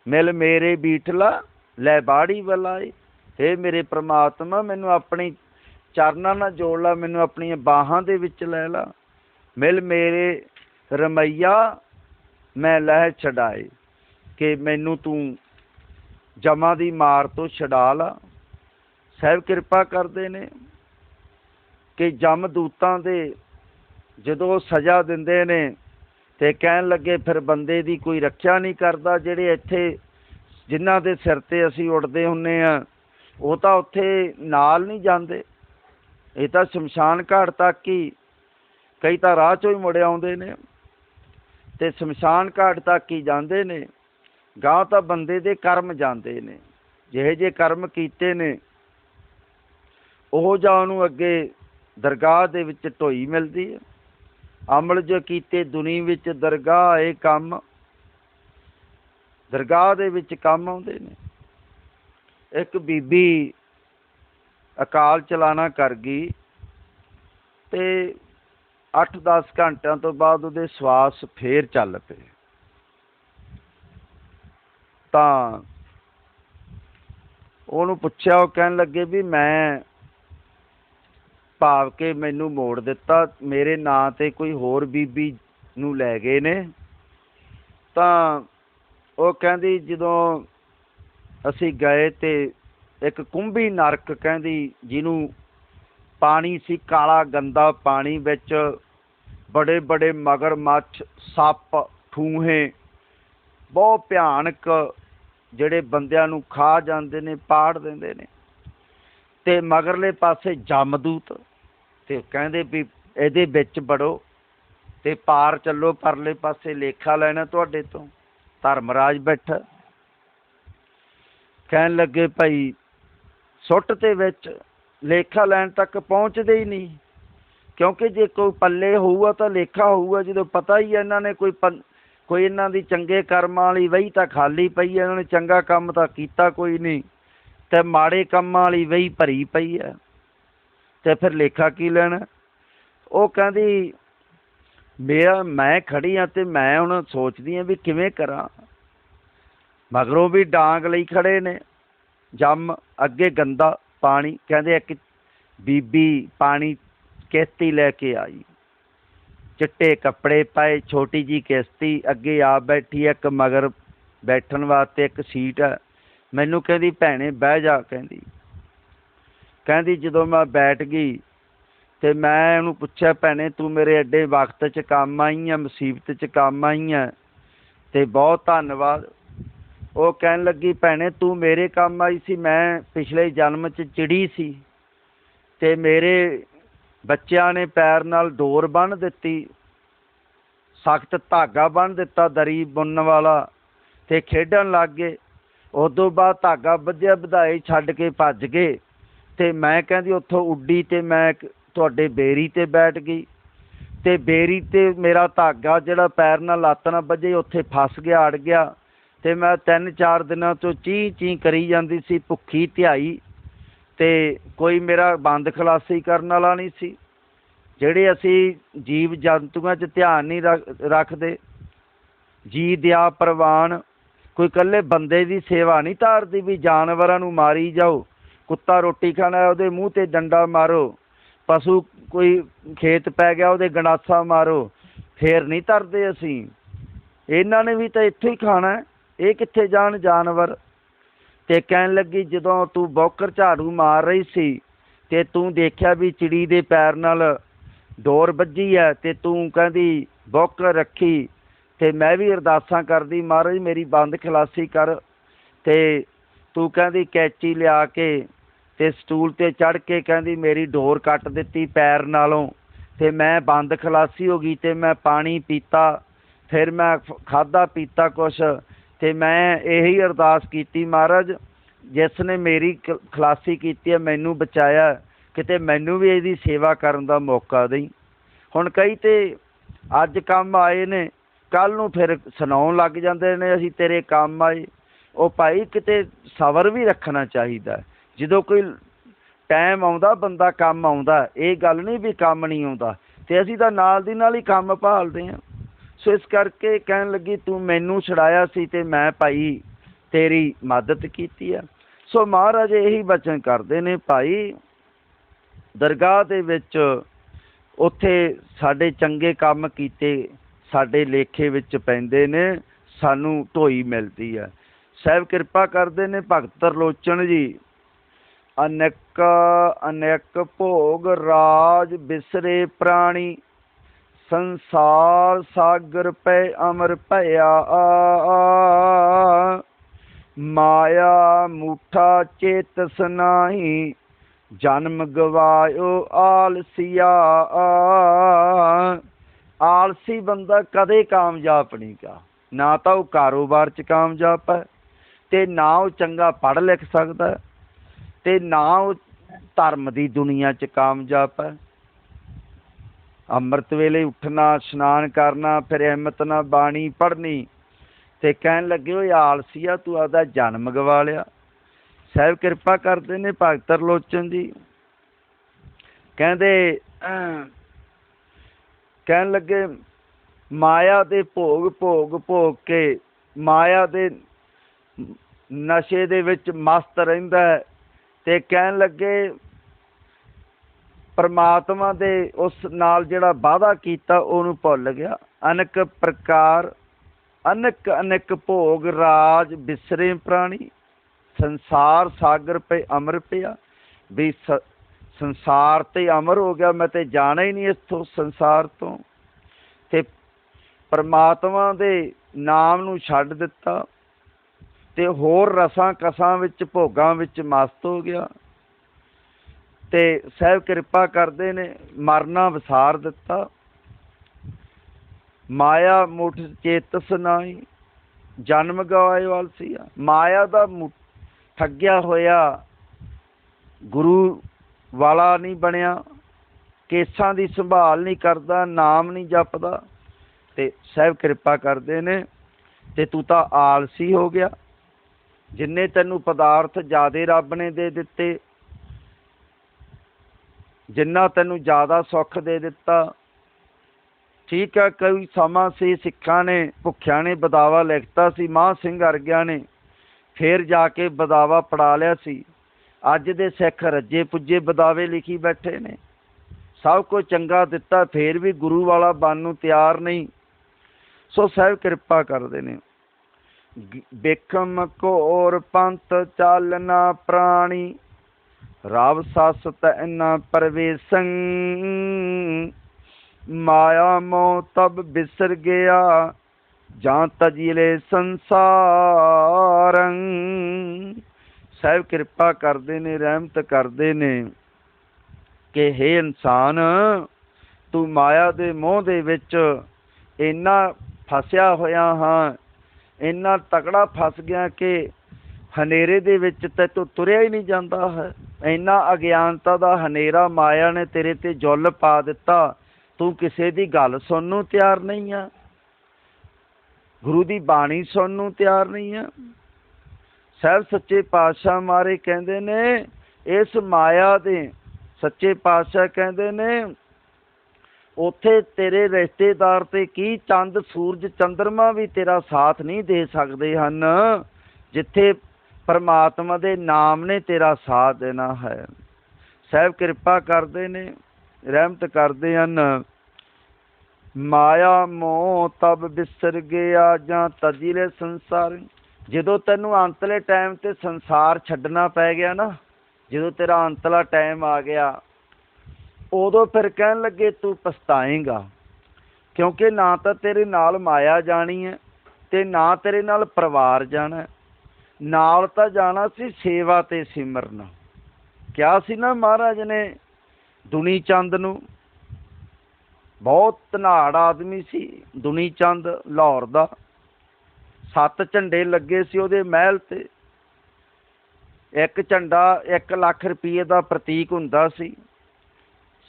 ਮਿਲ ਮੇਰੇ ਬੀਠਲਾ। ਲੈ ਬਾੜੀ ਬਲਾਏ ਹੇ ਮੇਰੇ ਪ੍ਰਮਾਤਮਾ, ਮੈਨੂੰ ਆਪਣੀ ਚਰਨਾਂ ਨਾਲ ਜੋੜ ਲਾ, ਮੈਨੂੰ ਆਪਣੀਆਂ ਬਾਹਾਂ ਦੇ ਵਿੱਚ ਲੈ ਲਾ। ਮਿਲ ਮੇਰੇ ਰਮਈਆ, ਮੈਂ ਲਹਿ ਛਡਾਏ, ਕਿ ਮੈਨੂੰ ਤੂੰ ਜਮਾ ਦੀ ਮਾਰ ਤੋਂ ਛਡਾ ਲਾ। ਸਾਹਿਬ ਕਿਰਪਾ ਕਰਦੇ ਨੇ ਕਿ ਜਮ ਦੂਤਾਂ ਦੇ ਜਦੋਂ ਉਹ ਸਜ਼ਾ ਦਿੰਦੇ ਨੇ ਤੇ ਕਹਿਣ ਲੱਗੇ, ਫਿਰ ਬੰਦੇ ਦੀ ਕੋਈ ਰੱਖਿਆ ਨਹੀਂ ਕਰਦਾ, ਜਿਹੜੇ ਇੱਥੇ ਜਿਨ੍ਹਾਂ ਦੇ ਸਿਰ ਤੇ ਅਸੀਂ ਉੱਡਦੇ ਹੁੰਨੇ ਆ, ਉਹ ਤਾਂ ਉੱਥੇ ਨਾਲ ਨਹੀਂ ਜਾਂਦੇ। ਇਹ ਤਾਂ ਸ਼ਮਸ਼ਾਨ ਘਾਟ ਤੱਕ ਹੀ, ਕਈ ਤਾਂ ਰਾਹ ਚੋਂ ਹੀ ਮੁੜ ਆਉਂਦੇ ਨੇ ਤੇ ਸ਼ਮਸ਼ਾਨ ਘਾਟ ਤੱਕ ਹੀ ਜਾਂਦੇ ਨੇ ਗਾਂ ਤਾਂ ਬੰਦੇ ਦੇ ਕਰਮ ਜਾਂਦੇ ਨੇ, ਜਿਹੇ ਜੇ ਕਰਮ ਕੀਤੇ ਨੇ, ਉਹ ਜਾਂ ਉਹਨੂੰ ਅੱਗੇ ਦਰਗਾਹ ਦੇ ਵਿੱਚ ਢੋਈ ਮਿਲਦੀ ਹੈ। ਅਮਲ ਜੋ ਕੀਤੇ ਦੁਨੀ ਵਿੱਚ ਦਰਗਾਹ ਇਹ ਕੰਮ ਦਰਗਾਹ ਦੇ ਵਿੱਚ ਕੰਮ ਆਉਂਦੇ ਨੇ। ਇੱਕ ਬੀਬੀ ਅਕਾਲ ਚਲਾਣਾ ਕਰ ਗਈ ਤੇ 8-10 ਘੰਟਿਆਂ ਤੋਂ ਬਾਅਦ ਉਹਦੇ ਸਵਾਸ ਫੇਰ ਚੱਲ ਪਏ। ਤਾਂ ਉਹਨੂੰ ਪੁੱਛਿਆ, ਉਹ ਕਹਿਣ ਲੱਗੇ ਵੀ ਮੈਂ ਭਾਵ ਕੇ ਮੈਨੂੰ ਮੋੜ ਦਿੱਤਾ, ਮੇਰੇ ਨਾਂ ਤੇ ਕੋਈ ਹੋਰ ਬੀਬੀ ਨੂੰ ਲੈ ਗਏ ਨੇ। ਤਾਂ ਉਹ ਕਹਿੰਦੀ ਜਦੋਂ ਅਸੀਂ ਗਏ ਤੇ ਇੱਕ ਕੁੰਭੀ ਨਰਕ ਕਹਿੰਦੀ, ਜਿਹਨੂੰ ਪਾਣੀ ਸੀ ਕਾਲਾ ਗੰਦਾ ਪਾਣੀ ਵਿੱਚ ਬੜੇ ਬੜੇ ਮਗਰਮੱਛ, ਸੱਪ, ਠੂਹੇ, ਬਹੁਤ ਭਿਆਨਕ ਜਿਹੜੇ ਬੰਦਿਆਂ ਨੂੰ ਖਾ ਜਾਂਦੇ ਨੇ, ਪਾੜ ਦਿੰਦੇ ਨੇ। ਤੇ ਮਗਰਲੇ ਪਾਸੇ ਜਮਦੂਤ ਤੇ ਕਹਿੰਦੇ ਵੀ ਇਹਦੇ ਵਿੱਚ ਬੜੋ ਤੇ ਪਾਰ ਚੱਲੋ, ਪਰਲੇ ਪਾਸੇ ਲੇਖਾ ਲੈਣਾ ਤੁਹਾਡੇ ਤੋਂ। ਧਰਮਰਾਜ ਬੈਠਾ। ਕਹਿਣ ਲੱਗੇ, ਭਾਈ, ਸੁੱਟ ਤੇ ਵਿੱਚ ਲੇਖਾ ਲੈਣ ਤੱਕ ਪਹੁੰਚਦੇ ਹੀ ਨਹੀਂ। ਕਿਉਂਕਿ ਜੇ ਕੋਈ ਪੱਲੇ ਹੋਊਗਾ ਤਾਂ ਲੇਖਾ ਹੋਊਗਾ। ਜਦੋਂ ਪਤਾ ਹੀ ਇਹਨਾਂ ਨੇ ਕੋਈ ਕੋਈ ਇਹਨਾਂ ਦੀ ਚੰਗੇ ਕਰਮਾਂ ਵਾਲੀ ਵਹੀ ਤਾਂ ਖਾਲੀ ਪਈ ਹੈ ਇਹਨਾਂ ਨੇ ਚੰਗਾ ਕੰਮ ਤਾਂ ਕੀਤਾ ਕੋਈ ਨਹੀਂ। ਤੇ ਮਾੜੇ ਕੰਮਾਂ ਵਾਲੀ ਵਹੀ ਭਰੀ ਪਈ ਹੈ ਤੇ ਫਿਰ ਲੇਖਾ ਕੀ ਲੈਣਾ? ਉਹ ਕਹਿੰਦੀ ਮੇਰਾ ਮੈਂ ਖੜੀ ਆ ਤੇ ਮੈਂ ਹੁਣ ਸੋਚਦੀ ਆ ਵੀ ਕਿਵੇਂ ਕਰਾਂ। ਮਗਰੋਂ ਵੀ ਡਾਂਗ ਲਈ ਖੜੇ ਨੇ। ਜੰਮ, ਅੱਗੇ ਗੰਦਾ ਪਾਣੀ, ਕਹਿੰਦੇ ਇੱਕ ਬੀਬੀ ਪਾਣੀ ਕਿਸ਼ਤੀ ਲੈ ਕੇ ਆਈ। ਚਿੱਟੇ ਕੱਪੜੇ ਪਾਏ, ਛੋਟੀ ਜੀ ਕਿਸ਼ਤੀ, ਅੱਗੇ ਆ ਬੈਠੀ ਇੱਕ ਮਗਰ ਬੈਠਣ ਵਾਸਤੇ ਇੱਕ ਸੀਟ ਹੈ ਮੈਨੂੰ ਕਹਿੰਦੀ, ਭੈਣੇ ਬਹਿ ਜਾ, ਕਹਿੰਦੀ। ਕਹਿੰਦੀ ਜਦੋਂ ਮੈਂ ਬੈਠ ਗਈ ਤੇ ਮੈਂ ਉਹਨੂੰ ਪੁੱਛਿਆ, ਭੈਣੇ, ਤੂੰ ਮੇਰੇ ਐਡੇ ਵਕਤ 'ਚ ਕੰਮ ਆਈ ਆ, ਮੁਸੀਬਤ 'ਚ ਕੰਮ ਆਈ ਆ, ਤੇ ਬਹੁਤ ਧੰਨਵਾਦ। ਉਹ ਕਹਿਣ ਲੱਗੀ, ਭੈਣੇ, ਤੂੰ ਮੇਰੇ ਕੰਮ ਆਈ ਸੀ, ਮੈਂ ਪਿਛਲੇ ਜਨਮ 'ਚ ਚਿੜੀ ਸੀ ਤੇ ਮੇਰੇ ਬੱਚਿਆਂ ਨੇ ਪੈਰ ਨਾਲ ਡੋਰ ਬੰਨ ਦਿੱਤੀ, ਸਖਤ ਧਾਗਾ ਬੰਨ ਦਿੱਤਾ ਦਰੀ ਬੁਣਨ ਵਾਲਾ ਤੇ ਖੇਡਣ ਲੱਗ ਗਏ। ਉਦੋਂ ਬਾਅਦ ਧਾਗਾ ਵਧਿਆ ਵਧਾਈ ਛੱਡ ਕੇ ਭੱਜ ਗਏ ਤੇ ਮੈਂ ਕਹਿੰਦੀ, ਉੱਥੋਂ ਉੱਡੀ ਤੇ ਮੈਂ ਤੁਹਾਡੇ ਬੇਰੀ ਤੇ ਬੈਠ ਗਈ ਤੇ ਬੇਰੀ ਤੇ ਮੇਰਾ ਧਾਗਾ ਜਿਹੜਾ ਪੈਰ ਨਾਲ ਲੱਤ ਨਾਲ ਵੱਜੇ, ਉੱਥੇ ਫਸ ਗਿਆ, ਅੜ ਗਿਆ ਤੇ ਮੈਂ ਤਿੰਨ ਚਾਰ ਦਿਨਾਂ ਤੋਂ ਚੀਂ ਚੀਂ ਕਰੀ ਜਾਂਦੀ ਸੀ, ਭੁੱਖੀ ਧਿਆਈ ਤੇ ਕੋਈ ਮੇਰਾ ਬੰਦ ਖਲਾਸੀ ਕਰਨ ਵਾਲਾ ਨਹੀਂ ਸੀ। ਜਿਹੜੇ ਅਸੀਂ ਜੀਵ ਜੰਤੂਆਂ 'ਚ ਧਿਆਨ ਨਹੀਂ ਰੱਖਦੇ, ਜੀ ਦਿਆ ਪ੍ਰਵਾਨ, ਕੋਈ ਇਕੱਲੇ ਬੰਦੇ ਦੀ ਸੇਵਾ ਨਹੀਂ ਧਾਰਦੀ ਵੀ ਜਾਨਵਰਾਂ ਨੂੰ ਮਾਰੀ ਜਾਓ, ਕੁੱਤਾ ਰੋਟੀ ਖਾਣਾ, ਉਹਦੇ ਮੂੰਹ ਤੇ ਡੰਡਾ ਮਾਰੋ। ਪਸ਼ੂ ਕੋਈ ਖੇਤ ਪੈ ਗਿਆ, ਉਹਦੇ ਗੰਡਾਸਾ ਮਾਰੋ, ਫੇਰ ਨਹੀਂ ਤਰਦੇ ਅਸੀਂ। ਇਹਨਾਂ ਨੇ ਵੀ ਤਾਂ ਇੱਥੇ ਹੀ ਖਾਣਾ ਇਹ ਕਿੱਥੇ ਜਾਣ ਜਾਨਵਰ? ਤੇ ਕਹਿਣ ਲੱਗੀ, ਜਦੋਂ ਤੂੰ ਬੌਕਰ ਝਾੜੂ ਮਾਰ ਰਹੀ ਸੀ, ਤੇ ਤੂੰ ਦੇਖਿਆ ਵੀ ਚਿੜੀ ਦੇ ਪੈਰ ਨਾਲ ਡੋਰ ਵੱਜੀ ਹੈ, ਤੇ ਤੂੰ ਕਹਿੰਦੀ, ਬੌਕਰ ਰੱਖੀ, ਤੇ ਮੈਂ ਵੀ ਅਰਦਾਸਾਂ ਕਰਦੀ, ਮਹਾਰਾਜ ਮੇਰੀ ਬੰਦ ਖਲਾਸੀ ਕਰ। ਤੇ ਤੂੰ ਕਹਿੰਦੀ, ਕੈਚੀ ਲਿਆ ਕੇ ਤੇ ਸਟੂਲ ਤੇ ਚੜ ਕੇ ਕਹਿੰਦੀ, ਮੇਰੀ ਡੋਰ ਕੱਟ ਦਿੱਤੀ ਪੈਰ ਨਾਲੋਂ। ਤੇ ਮੈਂ ਬੰਦ ਖਲਾਸੀ ਹੋ ਗਈ ਤੇ ਮੈਂ ਪਾਣੀ ਪੀਤਾ। ਫਿਰ ਮੈਂ ਖਾਦਾ ਪੀਤਾ ਕੁਛ। ਤੇ ਮੈਂ ਇਹੀ ਅਰਦਾਸ ਕੀਤੀ, ਮਹਾਰਾਜ, ਜਿਸ ਨੇ ਮੇਰੀ ਕ- ਖਲਾਸੀ ਕੀਤੀ ਹੈ, ਮੈਨੂੰ ਬਚਾਇਆ ਕਿਤੇ ਮੈਨੂੰ ਵੀ ਇਹਦੀ ਸੇਵਾ ਕਰਨ ਦਾ ਮੌਕਾ ਦੇਈ। ਹੁਣ ਕਈ ਤੇ ਅੱਜ ਕੰਮ ਆਏ ਨੇ ਕੱਲ ਨੂੰ ਫਿਰ ਸੁਣਾਉਣ ਲੱਗ ਜਾਂਦੇ ਨੇ, ਅਸੀਂ ਤੇਰੇ ਕੰਮ ਆਏ। ਉਹ ਭਾਈ ਕਿਤੇ ਸਬਰ ਵੀ ਰੱਖਣਾ ਚਾਹੀਦਾ ਜਦੋਂ ਕੋਈ ਟਾਈਮ ਆਉਂਦਾ, ਬੰਦਾ ਕੰਮ ਆਉਂਦਾ, ਇਹ ਗੱਲ ਨਹੀਂ ਵੀ ਕੰਮ ਨਹੀਂ ਆਉਂਦਾ, ਤੇ ਅਸੀਂ ਤਾਂ ਨਾਲ ਦੀ ਨਾਲ ਹੀ ਕੰਮ ਭਾਲਦੇ ਹਾਂ। ਸੋ ਇਸ ਕਰਕੇ ਕਹਿਣ ਲੱਗੀ, ਤੂੰ ਮੈਨੂੰ ਛੜਾਇਆ ਸੀ ਤੇ ਮੈਂ ਭਾਈ ਤੇਰੀ ਮਦਦ ਕੀਤੀ ਆ। ਸੋ ਮਹਾਰਾਜ ਇਹੀ ਬਚਨ ਕਰਦੇ ਨੇ, ਭਾਈ, ਦਰਗਾਹ ਦੇ ਵਿੱਚ ਉੱਥੇ ਸਾਡੇ ਚੰਗੇ ਕੰਮ ਕੀਤੇ, ਸਾਡੇ ਲੇਖੇ ਵਿੱਚ ਪੈਂਦੇ ਨੇ, ਸਾਨੂੰ ਢੋਈ ਮਿਲਦੀ ਹੈ ਸਾਹਿਬ ਕਿਰਪਾ ਕਰਦੇ ਨੇ, ਭਗਤ ਤਰਲੋਚਨ ਜੀ ਅਨੇਕ ਅਨੇਕ ਭੋਗ ਰਾਜ ਬਿਸਰੇ ਪ੍ਰਾਣੀ, ਸੰਸਾਰ ਸਾਗਰ ਪੈ ਅਮਰ ਭਇਆ। ਮਾਇਆ ਮੂਠਾ ਚੇਤਸ ਨਾਹੀ ਜਨਮ ਗਵਾਇਓ ਆਲਸੀਆ। ਆਲਸੀ ਬੰਦਾ ਕਦੇ ਕਾਮਯਾਬ ਨਹੀਂ ਗਾ। ਨਾ ਤਾਂ ਉਹ ਕਾਰੋਬਾਰ 'ਚ ਕਾਮਯਾਬ ਹੈ ਤੇ ਨਾ ਉਹ ਚੰਗਾ ਪੜ੍ਹ ਲਿਖ ਸਕਦਾ ਤੇ ਨਾ ਉਹ ਧਰਮ ਦੀ ਦੁਨੀਆ 'ਚ ਕਾਮਯਾਬ ਹੈ। ਅੰਮ੍ਰਿਤ ਵੇਲੇ ਉੱਠਣਾ, ਇਸ਼ਨਾਨ ਕਰਨਾ, ਫਿਰ ਹਿੰਮਤ ਨਾਲ ਬਾਣੀ ਪੜ੍ਹਨੀ ਤੇ ਕਹਿਣ ਲੱਗੇ, ਓਏ ਆਲਸੀਆ ਤੂੰ ਆਪਦਾ ਜਨਮ ਗਵਾ ਲਿਆ। ਸਾਹਿਬ ਕਿਰਪਾ ਕਰਦੇ ਨੇ ਭਗਤ ਤਰਲੋਚਨ ਜੀ ਕਹਿੰਦੇ, ਕਹਿਣ ਲੱਗੇ, ਮਾਇਆ ਦੇ ਭੋਗ ਭੋਗ ਭੋਗ ਕੇ ਮਾਇਆ ਦੇ ਨਸ਼ੇ ਦੇ ਵਿੱਚ ਮਸਤ ਰਹਿੰਦਾ ਤੇ ਕਹਿਣ ਲੱਗੇ, ਪਰਮਾਤਮਾ ਦੇ ਉਸ ਨਾਲ ਜਿਹੜਾ ਵਾਅਦਾ ਕੀਤਾ, ਉਹਨੂੰ ਭੁੱਲ ਗਿਆ। ਅਨੇਕ ਪ੍ਰਕਾਰ, ਅਨਕ ਅਨਕ ਭੋਗ, ਰਾਜ ਬਿਸਰੇ ਪ੍ਰਾਣੀ, ਸੰਸਾਰ ਸਾਗਰ ਪੇ ਅਮਰ ਪਿਆ। ਵੀ ਸ- ਸੰਸਾਰ ਤੇ ਅਮਰ ਹੋ ਗਿਆ, ਮੈਂ ਤੇ ਜਾਣਾ ਹੀ ਨਹੀਂ ਇੱਥੋਂ ਸੰਸਾਰ ਤੋਂ। ਤੇ ਪਰਮਾਤਮਾ ਦੇ ਨਾਮ ਨੂੰ ਛੱਡ ਦਿੱਤਾ। ਤੇ ਹੋਰ ਰਸਾਂ ਕਸਾਂ ਵਿੱਚ, ਭੋਗਾਂ ਵਿੱਚ ਮਸਤ ਹੋ ਗਿਆ। ਤੇ ਸਹਿਬ ਕਿਰਪਾ ਕਰਦੇ ਨੇ, ਮਰਨਾ ਵਿਸਾਰ ਦਿੱਤਾ। ਮਾਇਆ ਮੁਠ ਚੇਤਸ ਨਾਹੀ, ਜਨਮ ਗਵਾਇਓ ਆਲਸੀਆ ਮਾਇਆ ਦਾ ਮੁ- ਠੱਗਿਆ ਹੋਇਆ ਗੁਰੂ ਵਾਲਾ ਨਹੀਂ ਬਣਿਆ। ਕੇਸਾਂ ਦੀ ਸੰਭਾਲ ਨਹੀਂ ਕਰਦਾ, ਨਾਮ ਨਹੀਂ ਜਪਦਾ। ਤੇ ਸਹਿਬ ਕਿਰਪਾ ਕਰਦੇ ਨੇ, ਤੇ ਤੂੰ ਤਾਂ ਆਲਸੀ ਹੋ ਗਿਆ। ਜਿੰਨੇ ਤੈਨੂੰ ਪਦਾਰਥ ਜਿਆਦੇ ਰੱਬ ਨੇ ਦੇ ਦਿੱਤੇ, ਜਿੰਨਾ ਤੈਨੂੰ ਜ਼ਿਆਦਾ ਸੁੱਖ ਦੇ ਦਿੱਤਾ, ਠੀਕ ਹੈ, ਕੋਈ ਸਮਾਂ ਸੀ, ਸਿੱਖਾਂ ਨੇ, ਭੁੱਖਿਆਂ ਨੇ ਬਦਾਵਾ ਲਿਖਤਾ ਸੀ, ਮਾਂ ਸਿੰਘ ਅਰਗਿਆਂ ਨੇ, ਫੇਰ ਜਾ ਕੇ ਬਦਾਵਾ ਪੜਾ ਲਿਆ ਸੀ। ਅੱਜ ਦੇ ਸਿੱਖ ਰੱਜੇ ਪੁੱਜੇ ਬਦਾਵੇ ਲਿਖੀ ਬੈਠੇ ਨੇ। ਸਭ ਕੁਝ ਚੰਗਾ ਦਿੱਤਾ, ਫੇਰ ਵੀ ਗੁਰੂ ਵਾਲਾ ਬਣ ਨੂੰ ਤਿਆਰ ਨਹੀਂ। ਸੋ ਸਾਹਿਬ ਕਿਰਪਾ ਕਰਦੇ ਨੇ। ਬਿਕਮ ਕੋਰ ਪੰਥ ਚਾਲਨਾ ਪ੍ਰਾਣੀ, ਰਾਵ ਸਸ ਤੈਨਾ ਪਰਵੇਸੰ, ਮਾਇਆ ਮੋਹ ਤਬ ਬਿਸਰ ਗਿਆ, ਜਾਂ ਤਜਿਲੇ ਸੰਸਾਰੰ। ਸਾਹਿਬ ਕਿਰਪਾ ਕਰਦੇ ਨੇ, ਰਹਿਮਤ ਕਰਦੇ ਨੇ ਕਿ ਹੇ ਇਨਸਾਨ, ਤੂੰ ਮਾਇਆ ਦੇ ਮੋਹ ਦੇ ਵਿੱਚ ਇੰਨਾ ਫਸਿਆ ਹੋਇਆ ਹਾਂ ਇੰਨਾ ਤਕੜਾ ਫਸ ਗਿਆ ਕਿ ਹਨੇਰੇ ਦੇ ਵਿੱਚ ਤੇ ਤੁਰਿਆ ਹੀ ਨਹੀਂ ਜਾਂਦਾ ਹੈ। ਇੰਨਾ ਅਗਿਆਨਤਾ ਦਾ ਹਨੇਰਾ ਮਾਇਆ ਨੇ ਤੇਰੇ ਤੇ ਜੁੱਲ ਪਾ ਦਿੱਤਾ। ਤੂੰ ਕਿਸੇ ਦੀ ਗੱਲ ਸੁਣਨ ਨੂੰ ਤਿਆਰ ਨਹੀਂ ਆ। ਗੁਰੂ ਦੀ ਬਾਣੀ ਸੁਣਨ ਨੂੰ ਤਿਆਰ ਨਹੀਂ ਆ। ਸਾਹਿਬ ਸੱਚੇ ਪਾਤਸ਼ਾਹ ਮਾਰੇ ਕਹਿੰਦੇ ਨੇ, ਇਸ ਮਾਇਆ ਦੇ ਸੱਚੇ ਪਾਤਸ਼ਾਹ ਕਹਿੰਦੇ ਨੇ ਉੱਥੇ ਤੇਰੇ ਰਿਸ਼ਤੇਦਾਰ ਤੇ ਕੀ ਚੰਦ ਸੂਰਜ ਚੰਦਰਮਾ ਵੀ ਤੇਰਾ ਸਾਥ ਨਹੀਂ ਦੇ ਸਕਦੇ ਹਨ, ਜਿੱਥੇ ਪਰਮਾਤਮਾ ਦੇ ਨਾਮ ਨੇ ਤੇਰਾ ਸਾਥ ਦੇਣਾ ਹੈ। ਸਾਹਿਬ ਕਿਰਪਾ ਕਰਦੇ ਨੇ, ਰਹਿਮਤ ਕਰਦੇ ਹਨ। ਮਾਇਆ ਮੋਹ ਤਬ ਬਿਸਰ ਗਿਆ ਜਾਂ ਤਜਿਲੇ ਸੰਸਾਰ। ਜਦੋਂ ਤੈਨੂੰ ਅੰਤਲੇ ਟਾਈਮ ਤੇ ਸੰਸਾਰ ਛੱਡਣਾ ਪੈ ਗਿਆ ਨਾ, ਜਦੋਂ ਤੇਰਾ ਅੰਤਲਾ ਟਾਈਮ ਆ ਗਿਆ ਉਦੋਂ ਫਿਰ ਕਹਿਣ ਲੱਗੇ, ਤੂੰ ਪਛਤਾਏਗਾ, ਕਿਉਂਕਿ ਨਾ ਤਾਂ ਤੇਰੇ ਨਾਲ ਮਾਇਆ ਜਾਣੀ ਹੈ ਤੇ ਨਾ ਤੇਰੇ ਨਾਲ ਪਰਿਵਾਰ ਜਾਣਾ ਨਾਲ ਤਾਂ ਜਾਣਾ ਸੀ ਸੇਵਾ ਤੇ ਸਿਮਰਨ। ਕਿਹਾ ਸੀ ਨਾ ਮਹਾਰਾਜ ਨੇ ਦੁਨੀ ਚੰਦ ਨੂੰ? ਬਹੁਤ ਧਨਾੜ ਆਦਮੀ ਸੀ ਦੁਨੀ ਚੰਦ ਲਾਹੌਰ ਦਾ। ਸੱਤ ਝੰਡੇ ਲੱਗੇ ਸੀ ਉਹਦੇ ਮਹਿਲ ਤੇ। ਇੱਕ ਝੰਡਾ 1 ਲੱਖ ਰੁਪਏ ਦਾ ਪ੍ਰਤੀਕ ਹੁੰਦਾ ਸੀ।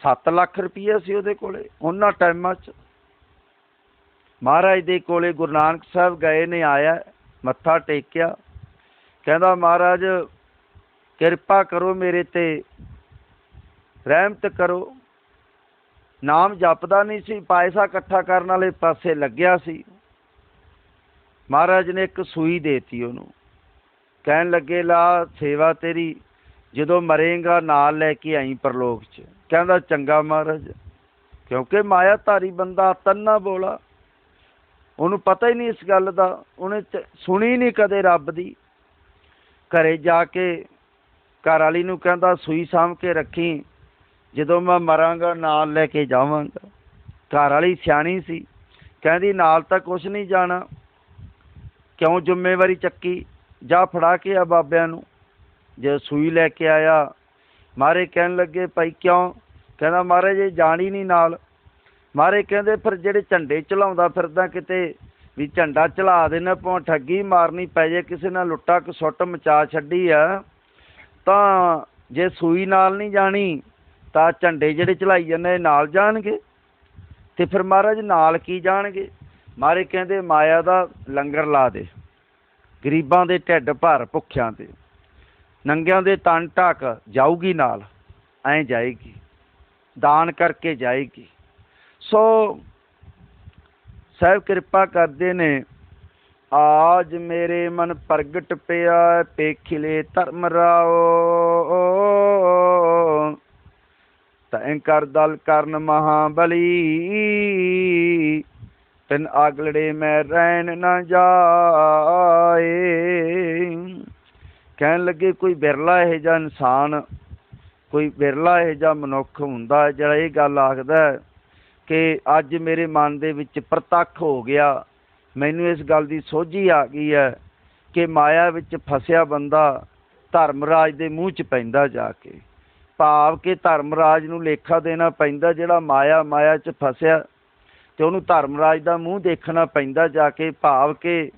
7 ਲੱਖ ਰੁਪਈਆ ਸੀ ਉਹਦੇ ਕੋਲੇ, ਉਹਨਾਂ ਟਾਈਮਾਂ 'ਚ। ਮਹਾਰਾਜ ਦੇ ਕੋਲੇ ਗੁਰੂ ਨਾਨਕ ਸਾਹਿਬ ਗਏ ਨੇ, ਆਇਆ, ਮੱਥਾ ਟੇਕਿਆ। ਕਹਿੰਦਾ, ਮਹਾਰਾਜ, ਕਿਰਪਾ ਕਰੋ ਮੇਰੇ ਤੇ, ਰਹਿਮਤ ਕਰੋ। ਨਾਮ ਜਪਦਾ ਨਹੀਂ ਸੀ ਪੈਸਾ ਇਕੱਠਾ ਕਰਨ ਵਾਲੇ ਪਾਸੇ ਲੱਗਿਆ ਸੀ। ਮਹਾਰਾਜ ਨੇ ਇੱਕ ਸੂਈ ਦੇਤੀ ਉਹਨੂੰ। ਕਹਿਣ ਲੱਗੇ, ਲਾ ਸੇਵਾ ਤੇਰੀ, ਜਦੋਂ ਮਰੇਗਾ, ਨਾਲ ਲੈ ਕੇ ਆਈ ਪਰਲੋਕ 'ਚ। ਕਹਿੰਦਾ, ਚੰਗਾ ਮਹਾਰਾਜ, ਕਿਉਂਕਿ ਮਾਇਆ ਧਾਰੀ ਬੰਦਾ ਤੰਨਾ ਬੋਲਾ। ਉਹਨੂੰ ਪਤਾ ਹੀ ਨਹੀਂ ਇਸ ਗੱਲ ਦਾ, ਉਹਨੇ ਸੁਣੀ ਨਹੀਂ ਕਦੇ ਰੱਬ ਦੀ। ਘਰੇ ਜਾ ਕੇ ਘਰ ਵਾਲੀ ਨੂੰ ਕਹਿੰਦਾ, ਸੂਈ ਸਾਂਭ ਕੇ ਰੱਖੀ, ਜਦੋਂ ਮੈਂ ਮਰਾਂਗਾ, ਨਾਲ ਲੈ ਕੇ ਜਾਵਾਂਗਾ। ਘਰ ਵਾਲੀ ਸਿਆਣੀ ਸੀ, ਕਹਿੰਦੀ, ਨਾਲ ਤਾਂ ਕੁਛ ਨਹੀਂ ਜਾਣਾ। ਕਿਉਂ ਜ਼ਿੰਮੇਵਾਰੀ ਚੱਕੀ? ਜਾ ਫੜਾ ਕੇ ਆ ਬਾਬਿਆਂ ਨੂੰ। ਜੇ ਸੂਈ ਲੈ ਕੇ ਆਇਆ ਮਾਰੇ ਕਹਿਣ ਲੱਗੇ, ਭਾਈ ਕਿਉਂ? ਕਹਿੰਦਾ ਮਹਾਰਾਜ ਜੇ ਜਾਣੀ ਨਹੀਂ ਨਾਲ। ਮਾਰੇ ਕਹਿੰਦੇ, ਫਿਰ ਜਿਹੜੇ ਝੰਡੇ ਚਲਾਉਂਦਾ ਫਿਰਦਾ ਕਿਤੇ ਵੀ ਝੰਡਾ ਚਲਾ ਦੇਣਾ, ਭਾਵੇਂ ਠੱਗੀ ਮਾਰਨੀ ਪੈ ਜੇ, ਕਿਸੇ ਨਾਲ ਲੁੱਟਾ ਕਸੁੱਟ ਮਚਾ ਛੱਡੀ ਆ, ਤਾਂ ਜੇ ਸੂਈ ਨਾਲ ਨਹੀਂ ਜਾਣੀ, ਤਾਂ ਝੰਡੇ ਜਿਹੜੇ ਚਲਾਈ ਜਾਂਦੇ ਨਾਲ ਜਾਣਗੇ? ਤੇ ਫਿਰ ਮਹਾਰਾਜ, ਨਾਲ ਕੀ ਜਾਣਗੇ? ਮਾਰੇ ਕਹਿੰਦੇ, ਮਾਇਆ ਦਾ ਲੰਗਰ ਲਾ ਦੇ, ਗਰੀਬਾਂ ਦੇ ਢਿੱਡ ਭਰ ਭੁੱਖਿਆਂ 'ਤੇ। ਨੰਗਿਆਂ ਦੇ ਤਨ ਢੱਕ ਜਾਊਗੀ ਨਾਲ, ਐਂ ਜਾਏਗੀ, ਦਾਨ ਕਰਕੇ ਜਾਏਗੀ। ਸੋ ਸਾਹਿਬ ਕਿਰਪਾ ਕਰਦੇ ਨੇ, ਆਜ ਮੇਰੇ ਮਨ ਪ੍ਰਗਟ ਪਿਆ, ਪੇਖਿਲੇ ਧਰਮ ਰਾਓ। ਤੈਂ ਕਰ ਦਲ ਕਰਨ ਮਹਾਬਲੀ, ਤਨ ਆਗਲੜੇ ਮੈਂ ਰਹਿਣ ਨਾ ਜਾਏ। ਕਹਿਣ ਲੱਗੇ, ਕੋਈ ਬਿਰਲਾ ਇਹ ਜਿਹਾ ਇਨਸਾਨ, ਕੋਈ ਬਿਰਲਾ ਇਹ ਜਿਹਾ ਮਨੁੱਖ ਹੁੰਦਾ ਜਿਹੜਾ ਇਹ ਗੱਲ ਆਖਦਾ ਕਿ ਅੱਜ ਮੇਰੇ ਮਨ ਦੇ ਵਿੱਚ ਪ੍ਰਤੱਖ ਹੋ ਗਿਆ। ਮੈਨੂੰ ਇਸ ਗੱਲ ਦੀ ਸੋਝੀ ਆ ਗਈ ਹੈ ਕਿ ਮਾਇਆ ਵਿੱਚ ਫਸਿਆ ਬੰਦਾ ਧਰਮ ਰਾਜ ਦੇ ਮੂੰਹ 'ਚ ਪੈਂਦਾ ਜਾ ਕੇ। ਭਾਵ ਕਿ ਧਰਮਰਾਜ ਨੂੰ ਲੇਖਾ ਦੇਣਾ ਪੈਂਦਾ ਜਿਹੜਾ ਮਾਇਆ ਮਾਇਆ 'ਚ ਫਸਿਆ ਤੇ ਉਹਨੂੰ ਧਰਮ ਰਾਜ ਦਾ ਮੂੰਹ ਦੇਖਣਾ ਪੈਂਦਾ ਜਾ ਕੇ। ਭਾਵ ਕਿ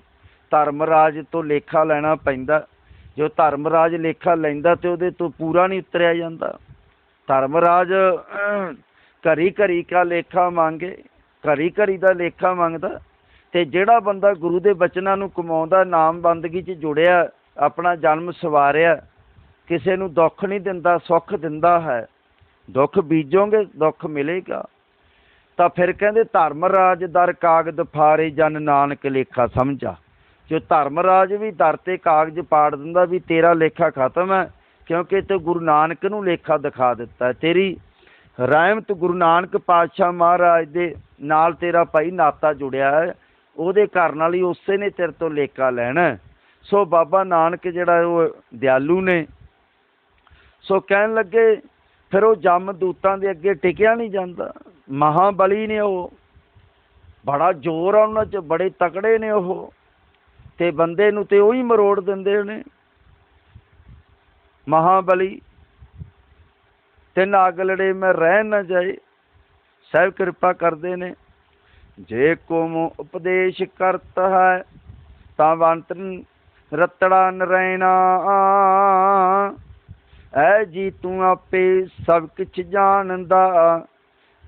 ਧਰਮਰਾਜ ਤੋਂ ਲੇਖਾ ਲੈਣਾ ਪੈਂਦਾ। ਜੋ ਧਰਮਰਾਜ ਲੇਖਾ ਲੈਂਦਾ ਤੇ ਉਹਦੇ ਤੋਂ ਪੂਰਾ ਨਹੀਂ ਉਤਰਿਆ ਜਾਂਦਾ। ਧਰਮਰਾਜ ਅਹ, ਘਰੀ ਘਰੀ ਕਾ ਲੇਖਾ ਮੰਗੇ ਘਰੀ ਘਰੀ ਦਾ ਲੇਖਾ ਮੰਗਦਾ ਤੇ ਜਿਹੜਾ ਬੰਦਾ ਗੁਰੂ ਦੇ ਬਚਨਾਂ ਨੂੰ ਕਮਾਉਂਦਾ ਨਾਮ ਬੰਦਗੀ 'ਚ ਜੁੜਿਆ ਆਪਣਾ ਜਨਮ ਸਵਾਰਿਆ ਕਿਸੇ ਨੂੰ ਦੁੱਖ ਨਹੀਂ ਦਿੰਦਾ ਸੁੱਖ ਦਿੰਦਾ ਹੈ ਦੁੱਖ ਬੀਜੋਗੇ ਦੁੱਖ ਮਿਲੇਗਾ। ਤਾਂ ਫਿਰ ਕਹਿੰਦੇ ਧਰਮ ਰਾਜ ਦਰ ਕਾਗਦ ਫਾਰੇ ਜਨ ਨਾਨਕ ਲੇਖਾ ਸਮਝਾ। ਜੋ ਧਰਮਰਾਜ ਵੀ ਦਰ ਤੇ ਕਾਗਜ਼ ਪਾੜ ਦਿੰਦਾ ਵੀ ਤੇਰਾ ਲੇਖਾ ਖਤਮ ਹੈ, ਕਿਉਂਕਿ ਤੇ ਗੁਰੂ ਨਾਨਕ ਨੂੰ ਲੇਖਾ ਦਿਖਾ ਦਿੱਤਾ ਤੇਰੀ ਰਹਿਮਤ ਗੁਰੂ ਨਾਨਕ ਪਾਤਸ਼ਾਹ ਮਹਾਰਾਜ ਦੇ ਨਾਲ ਤੇਰਾ ਭਾਈ ਨਾਤਾ ਜੁੜਿਆ ਹੈ, ਉਹਦੇ ਘਰ ਨਾਲ ਹੀ ਉਸੇ ਨੇ ਤੇਰੇ ਤੋਂ ਲੇਖਾ ਲੈਣਾ ਸੋ ਬਾਬਾ ਨਾਨਕ ਜਿਹੜਾ ਉਹ ਦਿਆਲੂ ਨੇ, ਸੋ ਕਹਿਣ ਲੱਗੇ, ਫਿਰ ਉਹ ਜਮ ਦੂਤਾਂ ਦੇ ਅੱਗੇ ਟਿਕਿਆ ਨਹੀਂ ਜਾਂਦਾ। ਮਹਾਬਲੀ ਨੇ ਉਹ, ਬੜਾ ਜ਼ੋਰ ਆ ਉਹਨਾਂ 'ਚ, ਬੜੇ ਤਕੜੇ ਨੇ ਉਹ। ਤੇ ਬੰਦੇ ਨੂੰ ਤੇ ਉਹੀ ਮਰੋੜ ਦਿੰਦੇ ਨੇ। ਮਹਾਬਲੀ, ਤਿੰਨ ਅਗਲੜੇ ਮੈਂ ਰਹਿ ਨਾ ਜਾਏ, ਸਹਿਬ ਕਿਰਪਾ ਕਰਦੇ ਨੇ। ਜੇ ਕੋਮ ਉਪਦੇਸ਼ ਕਰਤ ਹੈ, ਤਾਂ ਵੰਤ ਰਤੜਾ ਨਰੈਣਾ। ਐ ਜੀ ਤੂੰ ਆਪੇ ਸਭ ਕੁਛ ਜਾਣਦਾ,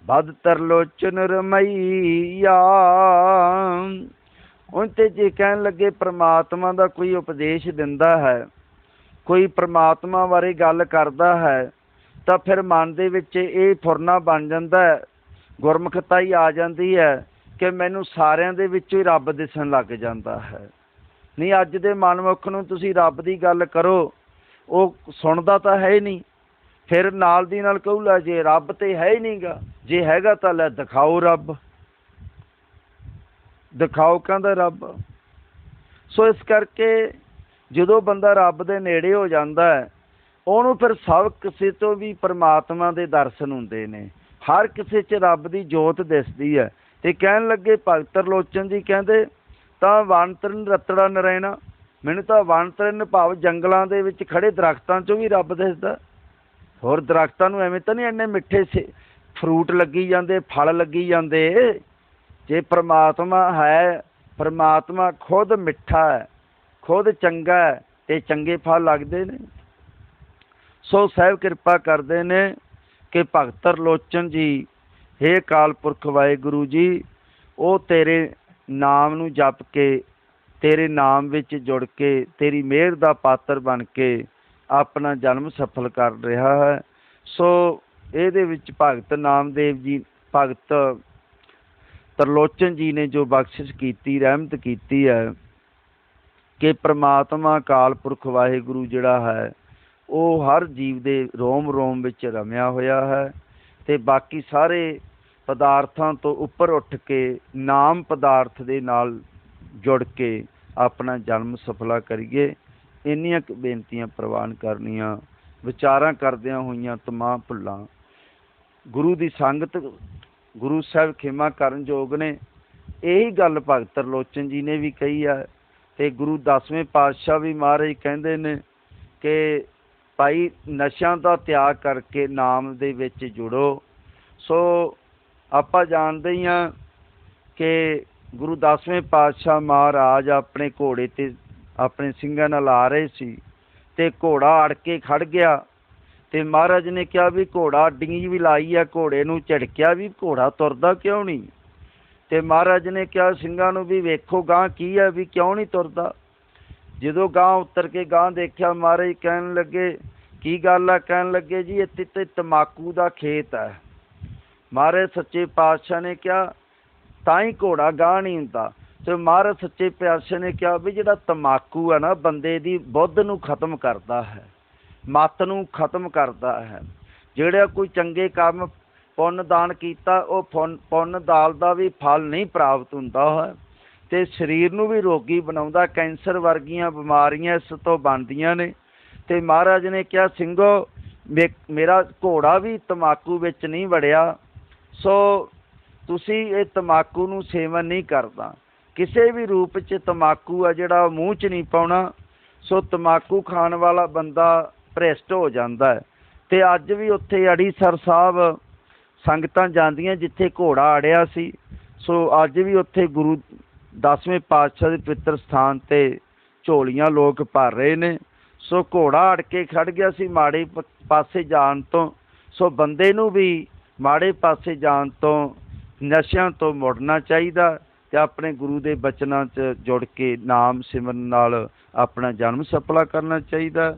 ਬਦ ਤਰਲੋਚਨ ਰਮਈਆ। ਉਹ ਤੇ ਜੇ ਕਹਿਣ ਲੱਗੇ ਪ੍ਰਮਾਤਮਾ ਦਾ ਕੋਈ ਉਪਦੇਸ਼ ਦਿੰਦਾ ਹੈ, ਕੋਈ ਪ੍ਰਮਾਤਮਾ ਬਾਰੇ ਗੱਲ ਕਰਦਾ ਹੈ, ਤਾਂ ਫਿਰ ਮਨ ਦੇ ਵਿੱਚ ਇਹ ਫੁਰਨਾ ਬਣ ਜਾਂਦਾ ਹੈ ਗੁਰਮੁਖਤਾ ਹੀ ਆ ਜਾਂਦੀ ਹੈ ਕਿ ਮੈਨੂੰ ਸਾਰਿਆਂ ਦੇ ਵਿੱਚੋਂ ਹੀ ਰੱਬ ਦਿਸਣ ਲੱਗ ਜਾਂਦਾ ਹੈ। ਨਹੀਂ, ਅੱਜ ਦੇ ਮਨਮੁਖ ਨੂੰ ਤੁਸੀਂ ਰੱਬ ਦੀ ਗੱਲ ਕਰੋ, ਉਹ ਸੁਣਦਾ ਤਾਂ ਹੈ ਹੀ ਨਹੀਂ। ਫਿਰ ਨਾਲ ਦੀ ਨਾਲ ਕਹੂਗਾ ਜੇ ਰੱਬ ਤੇ ਹੈ ਹੀ ਨਹੀਂਗਾ, ਜੇ ਹੈਗਾ ਤਾਂ ਲੈ ਦਿਖਾਓ ਰੱਬ। ਦਿਖਾਓ ਕਹਿੰਦਾ ਰੱਬ। ਸੋ ਇਸ ਕਰਕੇ ਜਦੋਂ ਬੰਦਾ ਰੱਬ ਦੇ ਨੇੜੇ ਹੋ ਜਾਂਦਾ ਹੈ, ਉਹਨੂੰ ਫਿਰ ਸਭ ਕਿਸੇ ਤੋਂ ਵੀ ਪਰਮਾਤਮਾ ਦੇ ਦਰਸ਼ਨ ਹੁੰਦੇ ਨੇ। ਹਰ ਕਿਸੇ 'ਚ ਰੱਬ ਦੀ ਜੋਤ ਦਿਸਦੀ ਹੈ। ਤੇ ਕਹਿਣ ਲੱਗੇ ਭਗਤਰ ਲੋਚਨ ਜੀ ਕਹਿੰਦੇ, ਤਾਂ ਵਣਤਰਨ ਰਤੜਾ ਨਰੈਣਾ, ਮੈਨੂੰ ਤਾਂ ਵਣਤਰਨ ਭਾਵ ਜੰਗਲਾਂ ਦੇ ਵਿੱਚ ਖੜੇ ਦਰਖਤਾਂ 'ਚੋਂ ਵੀ ਰੱਬ ਦਿਸਦਾ ਹੋਰ ਦਰਖਤਾਂ ਨੂੰ ਐਵੇਂ ਤਾਂ ਨਹੀਂ ਐਨੇ ਮਿੱਠੇ ਸੇ ਫਰੂਟ ਲੱਗੀ ਜਾਂਦੇ, ਫਲ ਲੱਗੀ ਜਾਂਦੇ। ਜੇ ਪ੍ਰਮਾਤਮਾ ਹੈ, ਪ੍ਰਮਾਤਮਾ ਖੁਦ ਮਿੱਠਾ ਹੈ, ਖੁਦ ਚੰਗਾ ਹੈ, ਤੇ ਚੰਗੇ ਫਲ ਲੱਗਦੇ ਨੇ। ਸੋ ਸਾਹਿਬ ਕਿਰਪਾ ਕਰਦੇ ਨੇ ਕਿ ਭਗਤਰ ਲੋਚਨ ਜੀ, ਹੇ ਕਾਲ ਪੁਰਖ ਵਾਹਿਗੁਰੂ ਜੀ, ਉਹ ਤੇਰੇ ਨਾਮ ਨੂੰ ਜਪ ਕੇ, ਤੇਰੇ ਨਾਮ ਵਿੱਚ ਜੁੜ ਕੇ, ਤੇਰੀ ਮਿਹਰ ਦਾ ਪਾਤਰ ਬਣ ਕੇ ਆਪਣਾ ਜਨਮ ਸਫਲ ਕਰ ਰਿਹਾ ਹੈ। ਸੋ ਇਹਦੇ ਵਿੱਚ ਭਗਤ ਨਾਮਦੇਵ ਜੀ, ਭਗਤ ਤਰਲੋਚਨ ਜੀ ਨੇ ਜੋ ਬਖਸ਼ਿਸ਼ ਕੀਤੀ, ਰਹਿਮਤ ਕੀਤੀ ਹੈ ਕਿ ਪ੍ਰਮਾਤਮਾ ਕਾਲ ਪੁਰਖ ਵਾਹਿਗੁਰੂ ਜਿਹੜਾ ਹੈ, ਉਹ ਹਰ ਜੀਵ ਦੇ ਰੋਮ ਰੋਮ ਵਿੱਚ ਰਮਿਆ ਹੋਇਆ ਹੈ ਤੇ ਬਾਕੀ ਸਾਰੇ ਪਦਾਰਥਾਂ ਤੋਂ ਉੱਪਰ ਉੱਠ ਕੇ ਨਾਮ ਪਦਾਰਥ ਦੇ ਨਾਲ ਜੁੜ ਕੇ ਆਪਣਾ ਜਨਮ ਸਫਲਾ ਕਰੀਏ। ਇੰਨੀਆਂ ਕੁ ਬੇਨਤੀਆਂ ਪ੍ਰਵਾਨ ਕਰਨੀਆਂ, ਵਿਚਾਰਾਂ ਕਰਦਿਆਂ ਹੋਈਆਂ ਤਮਾਮ ਭੁੱਲਾਂ। ਗੁਰੂ ਦੀ ਸੰਗਤ ਗੁਰੂ ਸਾਹਿਬ ਖਿਮਾ ਕਰਨ ਯੋਗ ਨੇ। ਇਹੀ ਗੱਲ ਭਗਤ ਲੋਚਨ ਜੀ ਨੇ ਵੀ ਕਹੀ ਹੈ ਤੇ ਗੁਰੂ ਦਸਵੇਂ ਪਾਤਸ਼ਾਹ ਵੀ ਮਹਾਰਾਜ ਕਹਿੰਦੇ ਨੇ ਕਿ ਭਾਈ ਨਸ਼ਿਆਂ ਦਾ ਤਿਆਗ ਕਰਕੇ ਨਾਮ ਦੇ ਵਿੱਚ ਜੁੜੋ। ਸੋ ਆਪਾਂ ਜਾਣਦੇ ਹੀ ਹਾਂ ਕਿ ਗੁਰੂ ਦਸਵੇਂ ਪਾਤਸ਼ਾਹ ਮਹਾਰਾਜ ਆਪਣੇ ਘੋੜੇ ਤੇ ਆਪਣੇ ਸਿੰਘਾਂ ਨਾਲ ਆ ਰਹੇ ਸੀ ਤੇ ਘੋੜਾ ਅੜ ਕੇ ਖੜ ਗਿਆ। ਤੇ ਮਹਾਰਾਜ ਨੇ ਕਿਹਾ ਵੀ ਘੋੜਾ ਡਿੰਗੀ ਵੀ ਲਾਈ ਆ, ਘੋੜੇ ਨੂੰ ਝਟਕਿਆ ਵੀ, ਘੋੜਾ ਤੁਰਦਾ ਕਿਉਂ ਨਹੀਂ? ਤੇ ਮਹਾਰਾਜ ਨੇ ਕਿਹਾ, ਸਿੰਘਾਂ ਨੂੰ ਵੀ ਵੇਖੋ ਗਾਂ ਕੀ ਹੈ ਵੀ ਕਿਉਂ ਨਹੀਂ ਤੁਰਦਾ। ਜਦੋਂ ਗਾਂ ਉਤਰ ਕੇ ਗਾਂ ਦੇਖਿਆ, ਮਹਾਰਾਜ ਕਹਿਣ ਲੱਗੇ, ਕੀ ਗੱਲ ਆ? ਕਹਿਣ ਲੱਗੇ, ਜੀ ਇੱਥੇ ਤੇ ਤਮਾਕੂ ਦਾ ਖੇਤ ਹੈ ਮਹਾਰਾਜ ਸੱਚੇ ਪਾਤਸ਼ਾਹ ਨੇ ਕਿਹਾ, ਤਾਂ ਹੀ ਘੋੜਾ ਗਾਂ ਨਹੀਂ ਹੁੰਦਾ। ਤੇ ਮਹਾਰਾਜ ਸੱਚੇ ਪਾਤਸ਼ਾਹ ਨੇ ਕਿਹਾ ਵੀ ਜਿਹੜਾ ਤਮਾਕੂ ਹੈ ਨਾ, ਬੰਦੇ ਦੀ ਬੁੱਧ ਨੂੰ ਖਤਮ ਕਰਦਾ ਹੈ। ਮਤ ਨੂੰ ਖਤਮ ਕਰਦਾ ਹੈ। ਜਿਹੜਾ ਕੋਈ ਚੰਗੇ ਕੰਮ ਪੁੰਨ ਦਾਨ ਕੀਤਾ, ਉਹ ਪੁੰਨ- ਪੁੰਨ ਦਾਲ ਦਾ ਵੀ ਫਲ ਨਹੀਂ ਪ੍ਰਾਪਤ ਹੁੰਦਾ ਹੈ ਤੇ ਸਰੀਰ ਨੂੰ ਵੀ ਰੋਗੀ ਬਣਾਉਂਦਾ। ਕੈਂਸਰ ਵਰਗੀਆਂ ਬਿਮਾਰੀਆਂ ਇਸ ਤੋਂ ਬਣਦੀਆਂ ਨੇ। ਤੇ ਮਹਾਰਾਜ ਨੇ ਕਿਹਾ, ਸਿੰਘੋ, ਮੇ- ਮੇਰਾ ਘੋੜਾ ਵੀ ਤਮਾਕੂ ਵਿੱਚ ਨਹੀਂ ਵੜਿਆ, ਸੋ ਤੁਸੀਂ ਇਹ ਤਮਾਕੂ ਨੂੰ ਸੇਵਨ ਨਹੀਂ ਕਰਦਾ। ਕਿਸੇ ਵੀ ਰੂਪ 'ਚ ਤਮਾਕੂ ਆ ਜਿਹੜਾ ਉਹ ਮੂੰਹ 'ਚ ਨਹੀਂ ਪਾਉਣਾ, ਸੋ ਤਮਾਕੂ ਖਾਣ ਵਾਲਾ ਬੰਦਾ ਭ੍ਰਿਸ਼ਟ ਹੋ ਜਾਂਦਾ ਹੈ। ਤੇ ਅੱਜ ਵੀ ਉੱਥੇ ਅੜੀਸਰ ਸਾਹਿਬ ਸੰਗਤਾਂ ਜਾਂਦੀਆਂ ਜਿੱਥੇ ਘੋੜਾ ਅੜਿਆ ਸੀ। ਸੋ ਅੱਜ ਵੀ ਉੱਥੇ ਗੁਰੂ ਦਸਵੇਂ ਪਾਤਸ਼ਾਹ ਦੇ ਪਵਿੱਤਰ ਸਥਾਨ ਤੇ ਝੋਲੀਆਂ ਲੋਕ ਭਰ ਰਹੇ ਨੇ। ਸੋ ਘੋੜਾ ਅੜ ਕੇ ਖੜ ਗਿਆ ਸੀ ਮਾੜੇ ਪ- ਪਾਸੇ ਜਾਣ ਤੋਂ। ਸੋ ਬੰਦੇ ਨੂੰ ਵੀ ਮਾੜੇ ਪਾਸੇ ਜਾਣ ਤੋਂ, ਨਸ਼ਿਆਂ ਤੋਂ ਮੁੜਨਾ ਚਾਹੀਦਾ ਤੇ ਆਪਣੇ ਗੁਰੂ ਦੇ ਬਚਨਾਂ 'ਚ ਜੁੜ ਕੇ ਨਾਮ ਸਿਮਰਨ ਨਾਲ ਆਪਣਾ ਜਨਮ ਸਫਲਾ ਕਰਨਾ ਚਾਹੀਦਾ।